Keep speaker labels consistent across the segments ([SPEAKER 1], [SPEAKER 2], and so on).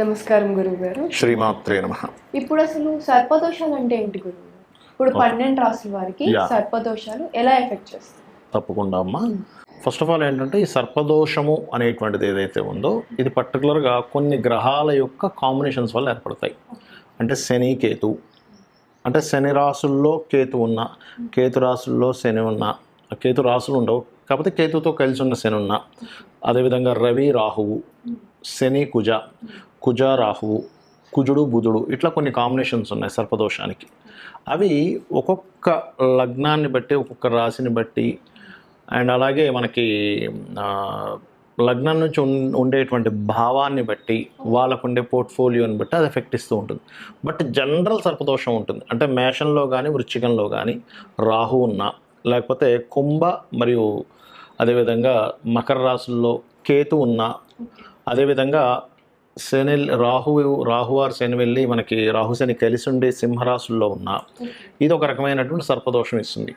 [SPEAKER 1] నమస్కారం గురువు గారు
[SPEAKER 2] శ్రీమాత్రే నమ.
[SPEAKER 1] ఇప్పుడు అసలు సర్పదోషాలు అంటే ఏంటి గురువు? గారు? ఇప్పుడు పన్నెండు రాసుల వారికి. సర్పదోషాలు ఎలా ఎఫెక్ట్ చేస్తాయి?
[SPEAKER 2] తప్పకుండా అమ్మా. ఫస్ట్ ఆఫ్ ఆల్ ఏంటంటే ఈ సర్పదోషము అనేటువంటిది ఏదైతే ఉందో ఇది పర్టికులర్గా కొన్ని గ్రహాల యొక్క కాంబినేషన్స్ వల్ల ఏర్పడతాయి. అంటే శని కేతు. అంటే శని రాసుల్లో కేతు ఉన్న కేతు రాసుల్లో శని ఉన్న కేతు రాసులు ఉండవు. కాకపోతే కేతుతో కలిసి ఉన్న శని ఉన్న అదేవిధంగా రవి రాహువు శని కుజ కుజ రాహువు కుజుడు బుధుడు ఇట్లా కొన్ని కాంబినేషన్స్ ఉన్నాయి సర్పదోషానికి. అవి ఒక్కొక్క లగ్నాన్ని బట్టి ఒక్కొక్క రాశిని బట్టి అండ్ అలాగే మనకి లగ్నం నుంచి ఉన్- ఉండేటువంటి భావాన్ని బట్టి వాళ్ళకు ఉండే పోర్ట్ఫోలియోని బట్టి అది ఎఫెక్ట్ ఇస్తూ ఉంటుంది. బట్ జనరల్ సర్పదోషం ఉంటుంది. అంటే మేషంలో కానీ వృశ్చికంలో కానీ రాహు ఉన్న లేకపోతే కుంభ మరియు అదేవిధంగా మకర రాశుల్లో కేతు ఉన్న అదేవిధంగా శని రాహు రాహువారు శని వెళ్ళి మనకి రాహు శని కలిసి ఉండి సింహరాశుల్లో ఉన్న ఇది ఒక రకమైనటువంటి సర్పదోషం ఇస్తుంది.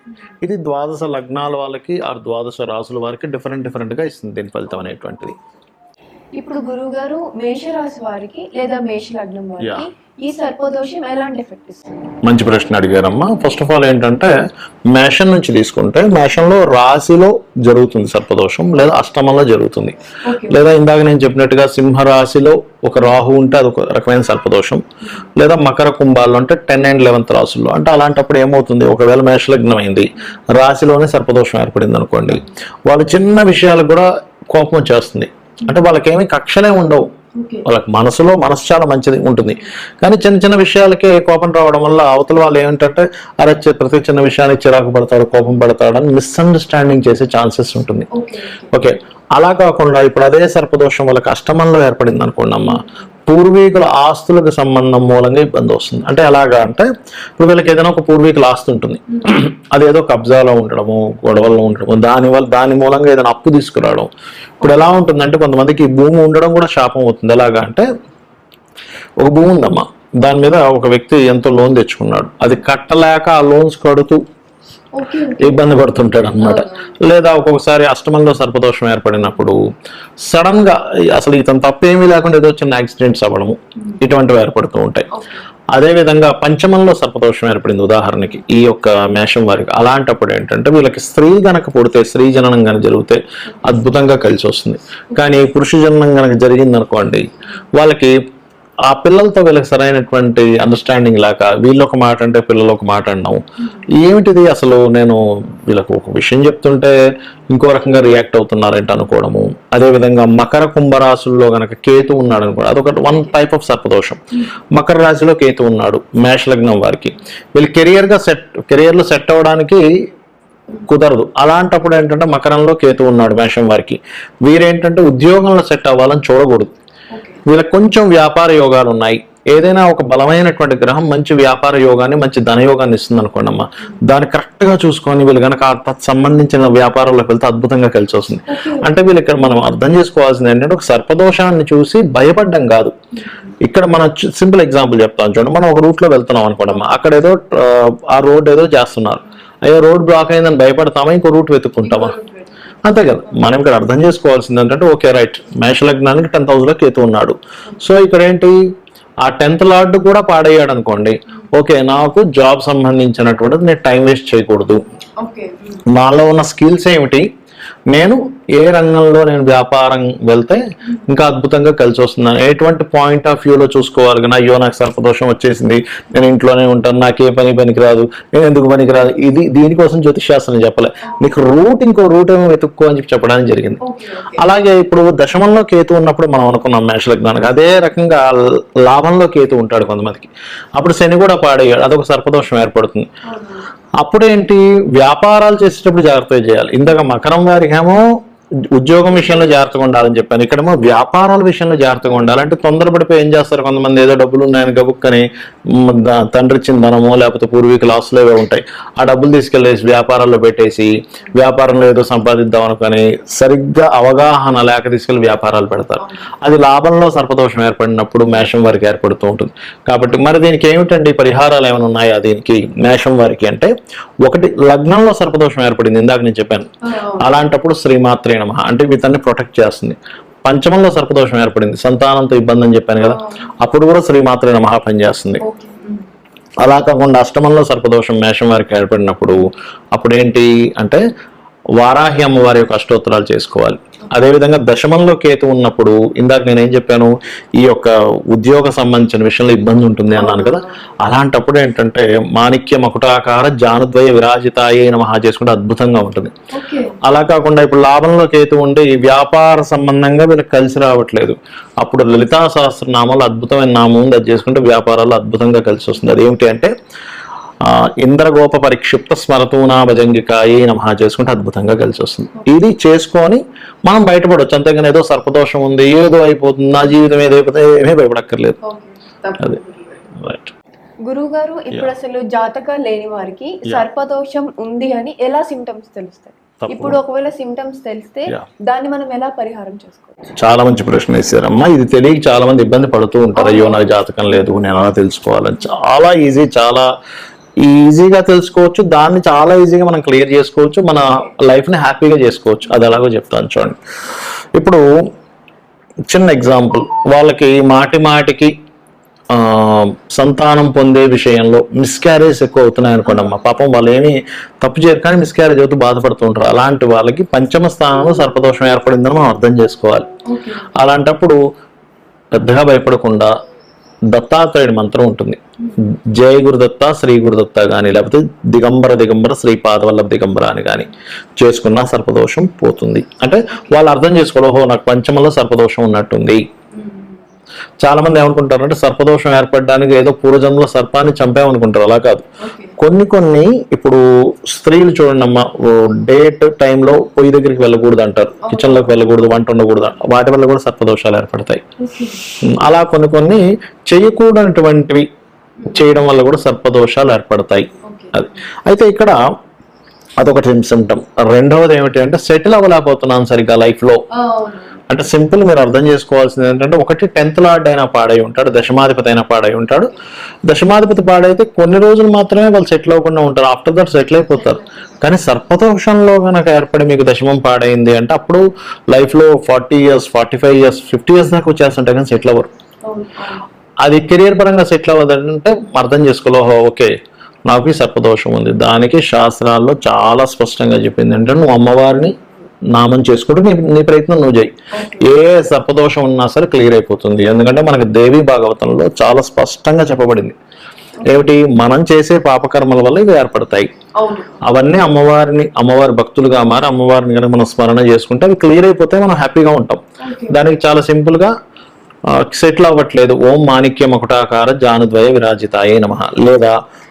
[SPEAKER 2] ఇది ద్వాదశ లగ్నాల వాళ్ళకి ఆ ద్వాదశ రాసుల వారికి డిఫరెంట్ డిఫరెంట్గా ఇస్తుంది దీని ఫలితం అనేటువంటిది.
[SPEAKER 1] ఇప్పుడు గురువు గారు మేషరాశి వారికి లేదా మేష లగ్నం వారికి. ఈ సర్పదోషం ఎలాంటి ఎఫెక్ట్ ఇస్తుంది?
[SPEAKER 2] మంచి ప్రశ్న అడిగారమ్మా. ఫస్ట్ ఆఫ్ ఆల్ ఏంటంటే మేషం నుంచి తీసుకుంటే మేషంలో రాశిలో జరుగుతుంది సర్పదోషం లేదా అష్టమంలో జరుగుతుంది. లేదా ఇందాక నేను చెప్పినట్టుగా సింహరాశిలో ఒక రాహు ఉంటే అది ఒక రకమైన సర్పదోషం. లేదా మకర కుంభాల్లో అంటే టెన్ అండ్ లెవెన్త్ రాసుల్లో అంటే అలాంటప్పుడు ఏమవుతుంది? ఒకవేళ మేషలగ్నం అయింది రాశిలోనే సర్పదోషం ఏర్పడింది అనుకోండి వాళ్ళు చిన్న విషయాలకు కూడా కోపం వచ్చేస్తుంది. అంటే వాళ్ళకేమీ కక్షలే ఉండవు. వాళ్ళకి మనసులో మనసు చాలా మంచిది ఉంటుంది. కానీ చిన్న చిన్న విషయాలకే కోపం రావడం వల్ల అవతల వాళ్ళు ఏమిటంటే అరే ప్రతి చిన్న విషయానికి చిరాకు పడతాడు కోపం పడతాడు అని మిస్అండర్స్టాండింగ్ చేసే ఛాన్సెస్ ఉంటుంది.
[SPEAKER 1] ఓకే
[SPEAKER 2] అలా కాకుండా ఇప్పుడు అదే సర్పదోషం వల్ల కష్టమంలో ఏర్పడింది అనుకోండి అమ్మ పూర్వీకుల ఆస్తులకు సంబంధం మూలంగా ఇబ్బంది వస్తుంది. అంటే ఎలాగా అంటే ఇప్పుడు వీళ్ళకి ఏదైనా ఒక పూర్వీకుల ఆస్తి ఉంటుంది. అదేదో కబ్జాలో ఉండడము గొడవల్లో ఉండడము దాని వల్ల దాని మూలంగా ఏదైనా అప్పు తీసుకురావడం. ఇప్పుడు ఎలా ఉంటుందంటే కొంతమందికి భూమి ఉండడం కూడా శాపం అవుతుంది. ఎలాగా అంటే ఒక భూమి ఉందమ్మా దాని మీద ఒక వ్యక్తి ఎంతో లోన్ తెచ్చుకున్నాడు. అది కట్టలేక ఆ లోన్స్ కడుతూ ఇబ్బంది పడుతుంటాడు అనమాట లేదా ఒక్కొక్కసారి అష్టమంలో సర్పదోషం ఏర్పడినప్పుడు సడన్గా అసలు ఇతను తప్పేమీ లేకుండా ఏదో చిన్న యాక్సిడెంట్స్ అవ్వడము ఇటువంటివి ఏర్పడుతూ ఉంటాయి. అదే విధంగా పంచమంలో సర్పదోషం ఏర్పడింది ఉదాహరణకి ఈ యొక్క మేషం వారికి. అలాంటప్పుడు ఏంటంటే వీళ్ళకి స్త్రీ గనక పుడితే స్త్రీ జననం గనక జరిగితే అద్భుతంగా కలిసి వస్తుంది కానీ పురుష జననం గనక జరిగింది అనుకోండి వాళ్ళకి ఆ పిల్లలతో వీళ్ళకి సరైనటువంటి అండర్స్టాండింగ్ లేక వీళ్ళు ఒక మాట అంటే పిల్లలు ఒక మాట అన్నాం ఏమిటిది అసలు నేను వీళ్ళకు ఒక విషయం చెప్తుంటే ఇంకో రకంగా రియాక్ట్ అవుతున్నారంట అనుకోవడము. అదేవిధంగా మకర కుంభరాశుల్లో గనక కేతు ఉన్నాడు అనుకో అదొక వన్ టైప్ ఆఫ్ సర్పదోషం. మకర రాశిలో కేతు ఉన్నాడు మేష లగ్నం వారికి. వీళ్ళు కెరియర్గా సెట్ కెరియర్లో సెట్ అవ్వడానికి కుదరదు. అలాంటప్పుడు ఏంటంటే మకరంలో కేతు ఉన్నాడు మేషం వారికి. వీరేంటంటే ఉద్యోగంలో సెట్ అవ్వాలని చూడకూడదు. వీళ్ళకి కొంచెం వ్యాపార యోగాలు ఉన్నాయి. ఏదైనా ఒక బలమైనటువంటి గ్రహం మంచి వ్యాపార యోగాన్ని మంచి ధనయోగాన్ని ఇస్తుంది అనుకోండి అమ్మా. దాన్ని కరెక్ట్గా చూసుకొని వీళ్ళు కనుక సంబంధించిన వ్యాపారంలోకి వెళ్తే అద్భుతంగా కలిసి వస్తుంది. అంటే వీళ్ళు ఇక్కడ మనం అర్థం చేసుకోవాల్సింది ఏంటంటే ఒక సర్పదోషాన్ని చూసి భయపడడం కాదు. ఇక్కడ మనం సింపుల్ ఎగ్జాంపుల్ చెప్తాం చూడండి. మనం ఒక రూట్లో వెళ్తున్నాం అనుకోండి అక్కడ ఏదో ఆ, ఆ రోడ్ ఏదో చేస్తున్నారు. అయ్యో రోడ్ బ్లాక్ అయిందని భయపడతామా? ఇంకో రూట్ వెతుక్కుంటామా? అంతే కదా. మనం ఇక్కడ అర్థం చేసుకోవాల్సింది ఏంటంటే ఓకే రైట్. మేష లగ్నానికి టెన్ థౌసండ్లో కేతు ఉన్నాడు. సో ఇక్కడ ఏంటి? ఆ టెన్త్ లార్డ్ కూడా పాడయ్యాడు అనుకోండి ఓకే నాకు జాబ్ సంబంధించినటువంటిది నేను టైం వేస్ట్ చేయకూడదు. నాలో ఉన్న స్కిల్స్ ఏమిటి? నేను ఏ రంగంలో నేను వ్యాపారం వెళ్తే ఇంకా అద్భుతంగా కలిసి వస్తున్నాను. ఎటువంటి పాయింట్ ఆఫ్ వ్యూలో చూసుకోవాలి కానీ అయ్యో నాకు సర్పదోషం వచ్చేసింది. నేను ఇంట్లోనే ఉంటాను. నాకు ఏ పని పనికిరాదు. నేను ఎందుకు పనికిరాదు? ఇది దీనికోసం జ్యోతిషాస్త్రం చెప్పలే. నీకు రూట్ ఇంకో రూట్ ఏమో వెతుక్కో అని చెప్పి చెప్పడానికి జరిగింది. అలాగే ఇప్పుడు దశమంలో కేతు ఉన్నప్పుడు మనం అనుకున్నాం మేష లగ్నానికి అదే రకంగా లాభంలో కేతు ఉంటాడు కొంతమందికి. అప్పుడు శని కూడా పాడయ్యాడు. అదొక సర్పదోషం ఏర్పడుతుంది. అప్పుడేంటి? వ్యాపారాలు చేసేటప్పుడు జాగ్రత్తగా చేయాలి. ఇందాక మకరం వారికి ఏమో ఉద్యోగం విషయంలో జాగ్రత్తగా ఉండాలని చెప్పాను. ఇక్కడేమో వ్యాపారాల విషయంలో జాగ్రత్తగా ఉండాలి. అంటే తొందరపడిపోయి ఏం చేస్తారు కొంతమంది? ఏదో డబ్బులు ఉన్నాయని గబుక్కని తండ్రి ఇచ్చిన ధనమో లేకపోతే పూర్వీకుల ఆస్తులు ఏవో ఉంటాయి. ఆ డబ్బులు తీసుకెళ్ళేసి వ్యాపారాల్లో పెట్టేసి వ్యాపారంలో ఏదో సంపాదిద్దాం అనుకొని సరిగ్గా అవగాహన లేక తీసుకెళ్ళి వ్యాపారాలు పెడతారు. అది లాభంలో సర్పదోషం ఏర్పడినప్పుడు మేషం వారికి ఏర్పడుతూ ఉంటుంది. కాబట్టి మరి దీనికి ఏమిటండి? పరిహారాలు ఏమైనా ఉన్నాయా దీనికి? మేషం వారికి అంటే ఒకటి లగ్నంలో సర్పదోషం ఏర్పడింది. ఇందాక నేను చెప్పాను. అలాంటప్పుడు శ్రీమాత్రే నమ. అంటే ఇతన్ని ప్రొటెక్ట్ చేస్తుంది. పంచమంలో సర్పదోషం ఏర్పడింది. సంతానంతో ఇబ్బంది అని చెప్పాను కదా. అప్పుడు కూడా శ్రీమాత్రే నమః పనిచేస్తుంది. అలా కాకుండా అష్టమంలో సర్పదోషం మేషం వారికి ఏర్పడినప్పుడు అప్పుడు ఏంటి అంటే వారాహి అమ్మవారి యొక్క అష్టోత్తరాలు చేసుకోవాలి. అదేవిధంగా దశమంలో కేతు ఉన్నప్పుడు ఇందాక నేను ఏం చెప్పాను ఈ యొక్క ఉద్యోగ సంబంధించిన విషయంలో ఇబ్బంది ఉంటుంది అన్నాను కదా. అలాంటప్పుడు ఏంటంటే మాణిక్య మకుటాకార జానుద్వయ విరాజితాయే నమః చేసుకుంటే అద్భుతంగా ఉంటుంది. అలా కాకుండా ఇప్పుడు లాభంలో కేతు ఉండి వ్యాపార సంబంధంగా వీళ్ళకి కలిసి రావట్లేదు. అప్పుడు లలితా సహస్రనామాలు అద్భుతమైన నామం ఉంది అది చేసుకుంటే వ్యాపారాలు అద్భుతంగా కలిసి వస్తుంది. అదేమిటి అంటే ఇంద్రగోప పరిక్షిప్త స్మరతూనా భజంగికాయి నమః చేసుకుంటే అద్భుతంగా కలిసి వస్తుంది ఇది చేసుకొని మనం బయటపడవచ్చు అంతేగాని ఏదో సర్పదోషం ఉంది ఏదో అయిపోతుంది నా జీవితం ఏదో అయిపోతే ఏమీ భయపడక్కర్లేదు.
[SPEAKER 1] ఓకే తప్పకుండా.
[SPEAKER 2] రైట్
[SPEAKER 1] గురువు గారు ఇప్పుడు అసలు జాతక లేని వారికి సర్పదోషం ఉంది అని ఎలా సిమ్టమ్స్ తెలుస్తాయి. ఇప్పుడు ఒకవేళ సిమ్టమ్స్ తెలిస్తే. దాన్ని మనం ఎలా పరిహారం చేసుకోవచ్చు?
[SPEAKER 2] చాలా మంచి ప్రశ్న వేశారమ్మా. ఇది తెలియక చాలా మంది ఇబ్బంది పడుతూ ఉంటారు. అయ్యో నాకు జాతకం లేదు నేను ఎలా తెలుసుకోవాలని. చాలా ఈజీ చాలా ఈజీగా తెలుసుకోవచ్చు దాన్ని చాలా ఈజీగా మనం క్లియర్ చేసుకోవచ్చు మన లైఫ్ని హ్యాపీగా చేసుకోవచ్చు. అది ఎలాగో చెప్తాను చూడండి. ఇప్పుడు చిన్న ఎగ్జాంపుల్ వాళ్ళకి మాటి మాటికి సంతానం పొందే విషయంలో మిస్క్యారేజ్ ఎక్కువ అవుతున్నాయి అనుకోండి అమ్మా. పాపం వాళ్ళు ఏమి తప్పు చేయరు కానీ మిస్క్యారేజ్ అవుతూ బాధపడుతూ ఉంటారు. అలాంటి వాళ్ళకి పంచమ స్థానంలో సర్పదోషం ఏర్పడిందని మనం అర్థం చేసుకోవాలి. అలాంటప్పుడు పెద్దగా భయపడకుండా దత్తాత్రేయుడి మంత్రం ఉంటుంది. జయ గురుదత్త శ్రీ గురుదత్త కానీ లేకపోతే దిగంబర దిగంబర శ్రీ పాదవల్లభ దిగంబర అని కానీ చేసుకున్న సర్పదోషం పోతుంది. అంటే వాళ్ళు అర్థం చేసుకోవాలి ఓహో నాకు పంచమంలో సర్పదోషం ఉన్నట్టుంది. చాలా మంది ఏమనుకుంటారు అంటే సర్పదోషం ఏర్పడడానికి ఏదో పూర్వజన్మలో సర్పాన్ని చంపామనుకుంటారు. అలా కాదు. కొన్ని కొన్ని ఇప్పుడు స్త్రీలు చూడండి అమ్మ డేట్ టైంలో పొయ్యి దగ్గరికి వెళ్ళకూడదు అంటారు కిచెన్లోకి వెళ్ళకూడదు వంట ఉండకూడదు. వాటి వల్ల కూడా సర్పదోషాలు ఏర్పడతాయి. అలా కొన్ని కొన్ని చేయకూడనటువంటివి చేయడం వల్ల కూడా సర్పదోషాలు ఏర్పడతాయి. అది. అయితే ఇక్కడ అదొకటి సిమ్టమ్ రెండవది ఏమిటి అంటే సెటిల్ అవ్వలేకపోతున్నాను సరిగ్గా లైఫ్లో. అంటే సింపుల్ మీరు అర్థం చేసుకోవాల్సింది ఏంటంటే ఒకటి టెన్త్ లార్డ్ అయినా పాడై ఉంటాడు దశమాధిపతి అయినా పాడై ఉంటాడు. దశమాధిపతి పాడైతే కొన్ని రోజులు మాత్రమే వాళ్ళు సెటిల్ అవ్వకుండా ఉంటారు. ఆఫ్టర్ దట్ సెటిల్ అయిపోతారు. కానీ సర్పదోషంలో కనుక ఏర్పడి మీకు దశమం పాడైంది అంటే అప్పుడు లైఫ్లో forty years forty five years fifty years దాకా వచ్చేస్తుంటే కానీ సెటిల్ అవ్వరు. అది కెరియర్ పరంగా సెటిల్ అవ్వదంటే అర్థం చేసుకోలేహో ఓకే నాకు ఈ సర్పదోషం ఉంది. దానికి శాస్త్రాల్లో చాలా స్పష్టంగా చెప్పింది అంటే నువ్వు అమ్మవారిని నామం చేసుకుంటూ నీ నీ ప్రయత్నం నువ్వు చేయి. ఏ సర్పదోషం ఉన్నా సరే క్లియర్ అయిపోతుంది. ఎందుకంటే మనకి దేవి భాగవతంలో చాలా స్పష్టంగా చెప్పబడింది. ఏమిటి? మనం చేసే పాపకర్మల వల్ల ఇవి ఏర్పడతాయి.
[SPEAKER 1] అవును.
[SPEAKER 2] అవన్నీ అమ్మవారిని అమ్మవారి భక్తులుగా మారి అమ్మవారిని కనుక మనం స్మరణ చేసుకుంటే అవి క్లియర్ అయిపోతే మనం హ్యాపీగా ఉంటాం. దానికి చాలా సింపుల్గా సెటిల్ అవ్వట్లేదు. ఓం మాణిక్య మకుటాకార జానుద్వయ విరాజితాయే నమ. లేదా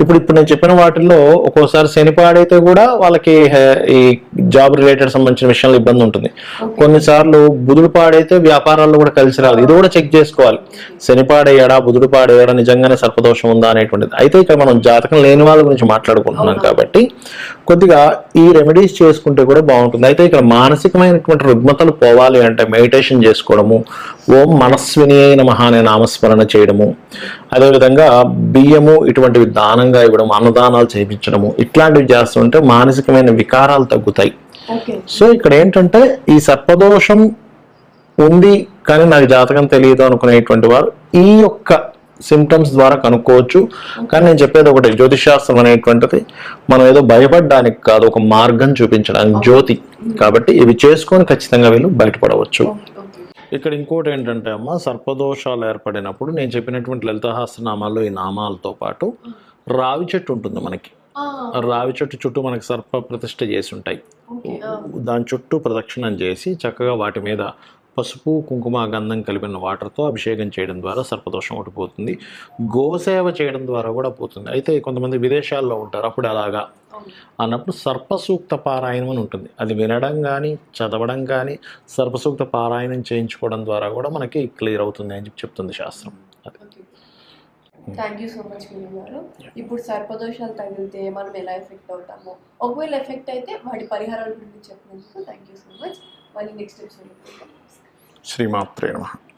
[SPEAKER 2] ఇప్పుడు ఇప్పుడు నేను చెప్పిన వాటిల్లో ఒక్కోసారి శని పాడైతే కూడా వాళ్ళకి ఈ జాబ్ రిలేటెడ్ సంబంధించిన విషయంలో ఇబ్బంది ఉంటుంది. కొన్నిసార్లు బుధుడు పాడైతే వ్యాపారాల్లో కూడా కలిసి రాదు. ఇది కూడా చెక్ చేసుకోవాలి. శని పాడయ్యాడా బుధుడు పాడయ్యాడా నిజంగానే సర్పదోషం ఉందా అనేటువంటిది. అయితే ఇక్కడ మనం జాతకం లేని వాళ్ళ గురించి మాట్లాడుకుంటున్నాం కాబట్టి కొద్దిగా ఈ రెమెడీస్ చేసుకుంటే కూడా బాగుంటుంది. అయితే ఇక్కడ మానసికమైనటువంటి రుగ్మతలు పోవాలి అంటే మెడిటేషన్ చేసుకోవడము ఓం మనస్విని అయిన మహానే నామస్మరణ చేయడము అదేవిధంగా బియ్యము ఇటువంటివి దానంగా ఇవ్వడం అన్నదానాలు చేయించడము ఇట్లాంటివి చేస్తుంటే మానసికమైన వికారాలు తగ్గుతాయి.
[SPEAKER 1] ఓకే.
[SPEAKER 2] సో ఇక్కడ ఏంటంటే ఈ సర్పదోషం ఉంది కానీ నాకు జాతకం తెలియదు అనుకునేటువంటి వారు ఈ యొక్క సిమ్టమ్స్ ద్వారా కనుక్కోవచ్చు. కానీ నేను చెప్పేది ఒకటి జ్యోతిషాస్త్రం అనేటువంటిది మనం ఏదో భయపడడానికి కాదు ఒక మార్గం చూపించడానికి జ్యోతి. కాబట్టి ఇవి చేసుకొని ఖచ్చితంగా వీళ్ళు బయటపడవచ్చు. ఇక్కడ ఇంకోటి ఏంటంటే అమ్మ సర్పదోషాలు ఏర్పడినప్పుడు నేను చెప్పినటువంటి లలితహాస్త్రనామాల్లో ఈ నామాలతో పాటు రావి చెట్టు ఉంటుంది మనకి. రావి చెట్టు చుట్టూ మనకి సర్ప ప్రతిష్ఠ చేసి ఉంటాయి. దాని చుట్టూ ప్రదక్షిణం చేసి చక్కగా వాటి మీద పసుపు కుంకుమ గంధం కలిపిన వాటర్తో అభిషేకం చేయడం ద్వారా సర్పదోషం ఒకటి పోతుంది. గోసేవ చేయడం ద్వారా కూడా పోతుంది. అయితే కొంతమంది విదేశాల్లో ఉంటారు అప్పుడు అలాగా. అన్నప్పుడు సర్పసూక్త పారాయణం అని ఉంటుంది. అది వినడం కానీ చదవడం కానీ సర్పసూక్త పారాయణం చేయించుకోవడం ద్వారా కూడా మనకి క్లియర్ అవుతుంది అని చెప్పి చెప్తుంది శాస్త్రం.
[SPEAKER 1] థ్యాంక్ యూ సో మచ్ మీరు గారు. ఇప్పుడు సర్పదోషాలు తగిలితే మనం ఎలా ఎఫెక్ట్ అవుతామో ఒకవేళ ఎఫెక్ట్ అయితే వాటి పరిహారాల గురించి చెప్పినందుకు థ్యాంక్ యూ సో మచ్ మళ్ళీ నెక్స్ట్ ఎపిసోడ్
[SPEAKER 2] శ్రీమాత్రే నమః.